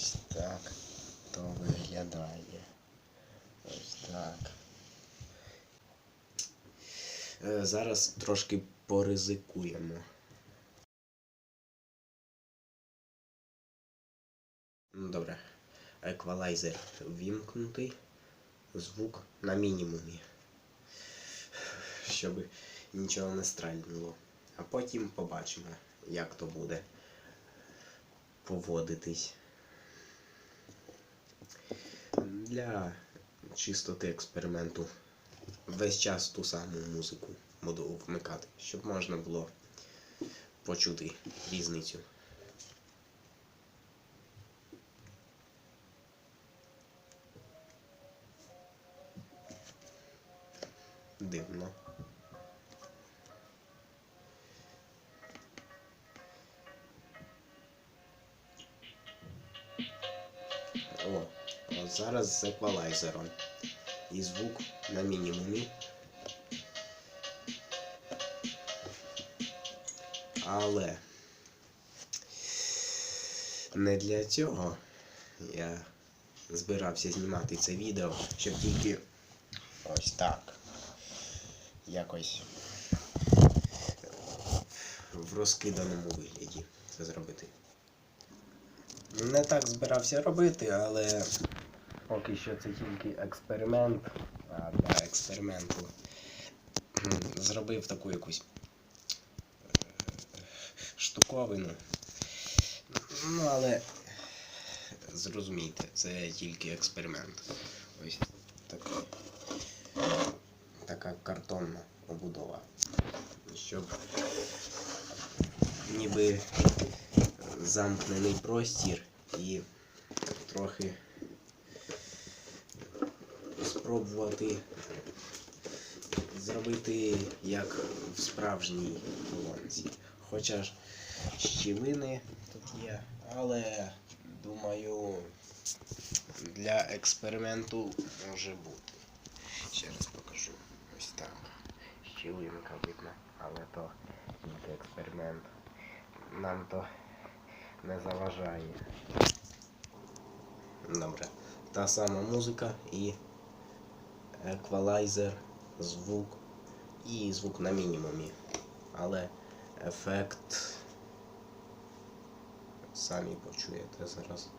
Ось так то виглядає. Ось так. Е, Зараз трошки поризикуємо. Ну, Добре. Еквалайзер вімкнутий. Звук на мінімумі. Щоб нічого не стрельнуло. А потім побачимо, як то буде поводитись. Для чистоти експерименту весь час ту саму музику буду вмикати, щоб можна було почути різницю. Дивно. О, зараз з еквалайзером. І звук на мінімумі. Але не для цього я збирався знімати це відео, щоб тільки ось так. Якось в розкиданому вигляді це зробити. Не так збирався робити, але поки що це тільки експеримент. А для експерименту зробив таку якусь е, штуковину. Ну, але зрозумійте, це тільки експеримент. Ось така, така картонна побудова. Щоб ніби замкнений простір і трохи спробувати зробити як в справжній колонці. Хоча ж щілини тут є, але думаю для експерименту може бути. Ще раз покажу. Ось так. Щілинка видно, але то тільки експеримент. Нам то не заважає. Добре. Та сама музика і еквалайзер, звук і звук на мінімумі. Але ефект самі почуєте зараз.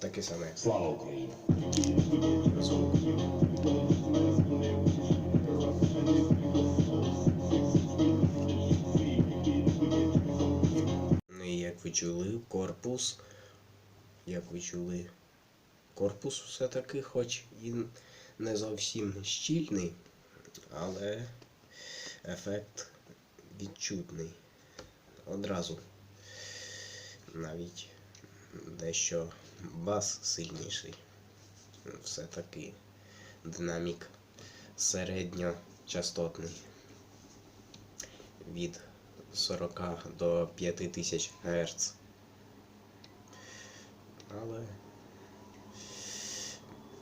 Таке саме. Слава Україні! Чули, корпус. Як ви чули, корпус все-таки, хоч і не зовсім щільний, але ефект відчутний. Одразу. Навіть дещо бас сильніший. Все-таки динамік середньочастотний. Від 40 до 5000 Гц. Але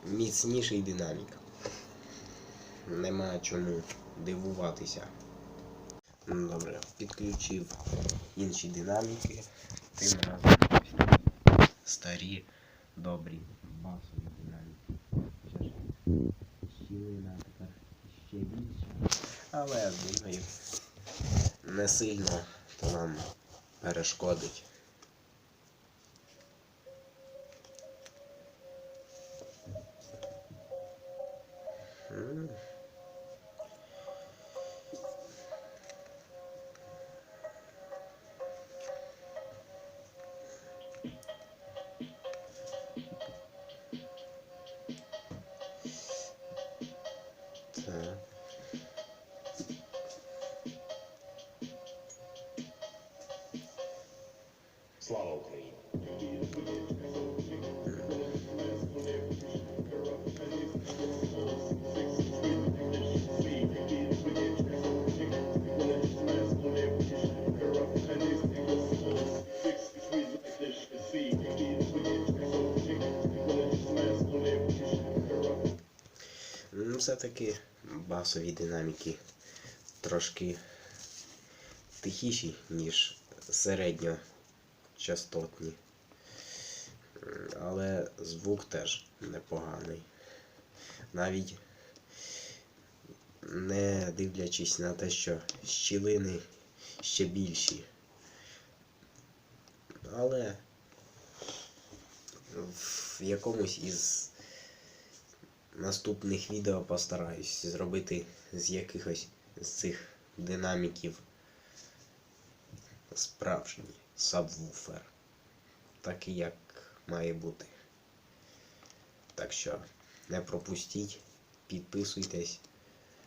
міцніший динамік. Нема чому дивуватися. Ну, Добре, підключив інші динаміки. Тим разом старі, добрі басові динаміки. Щілина тепер ще більша. Але думаю, не сильно то нам перешкодить. Слава Україні! Ну, все-таки басові динаміки трошки тихіші, ніж середньо. М, Але звук теж непоганий. Навіть не дивлячись на те, що щілини ще більші. Але в якомусь із наступних відео постараюсь зробити з якихось з цих динаміків справжній сабвуфер. Такий, як має бути. Так що не пропустіть, підписуйтесь,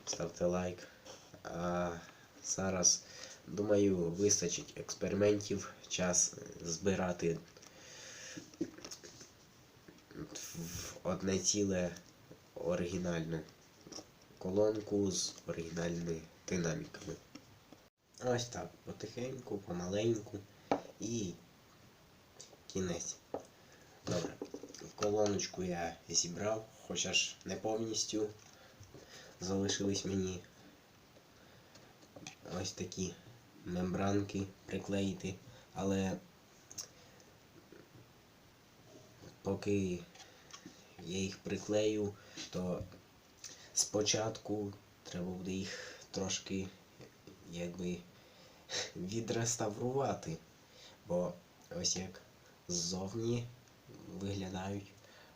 ставте лайк. А зараз, думаю, вистачить експериментів, час збирати в одне ціле оригінальну колонку з оригінальними динаміками. Ось так, потихеньку, помаленьку і кінець. Добре. Колоночку я зібрав, хоча ж не повністю залишились мені ось такі мембранки приклеїти, але поки я їх приклею, то спочатку треба буде їх трошки якби відреставрувати. Бо ось як ззовні виглядають,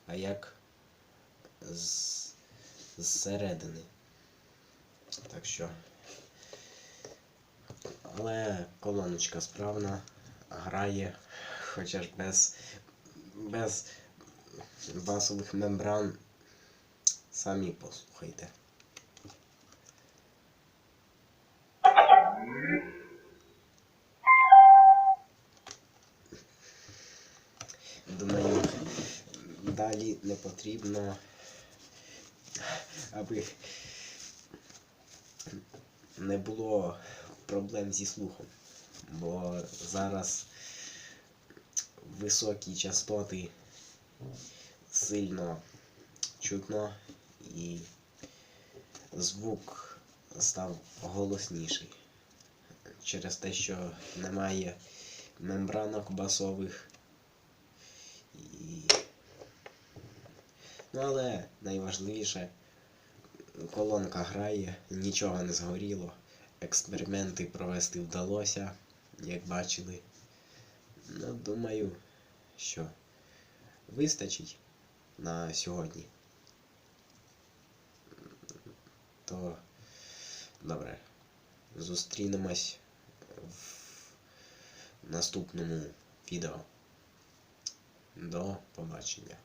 а як зсередини. Так що. Але колоночка справна, грає, хоча ж без, без басових мембран. Самі послухайте. Далі не потрібно, аби не було проблем зі слухом. Бо зараз високі частоти сильно чутно і звук став голосніший. Через те, що немає мембранок басових. І... Ну, але найважливіше, колонка грає, нічого не згоріло. Експерименти провести вдалося, як бачили. Ну, думаю, що вистачить на сьогодні. То добре. Зустрінемось в наступному відео. До побачення.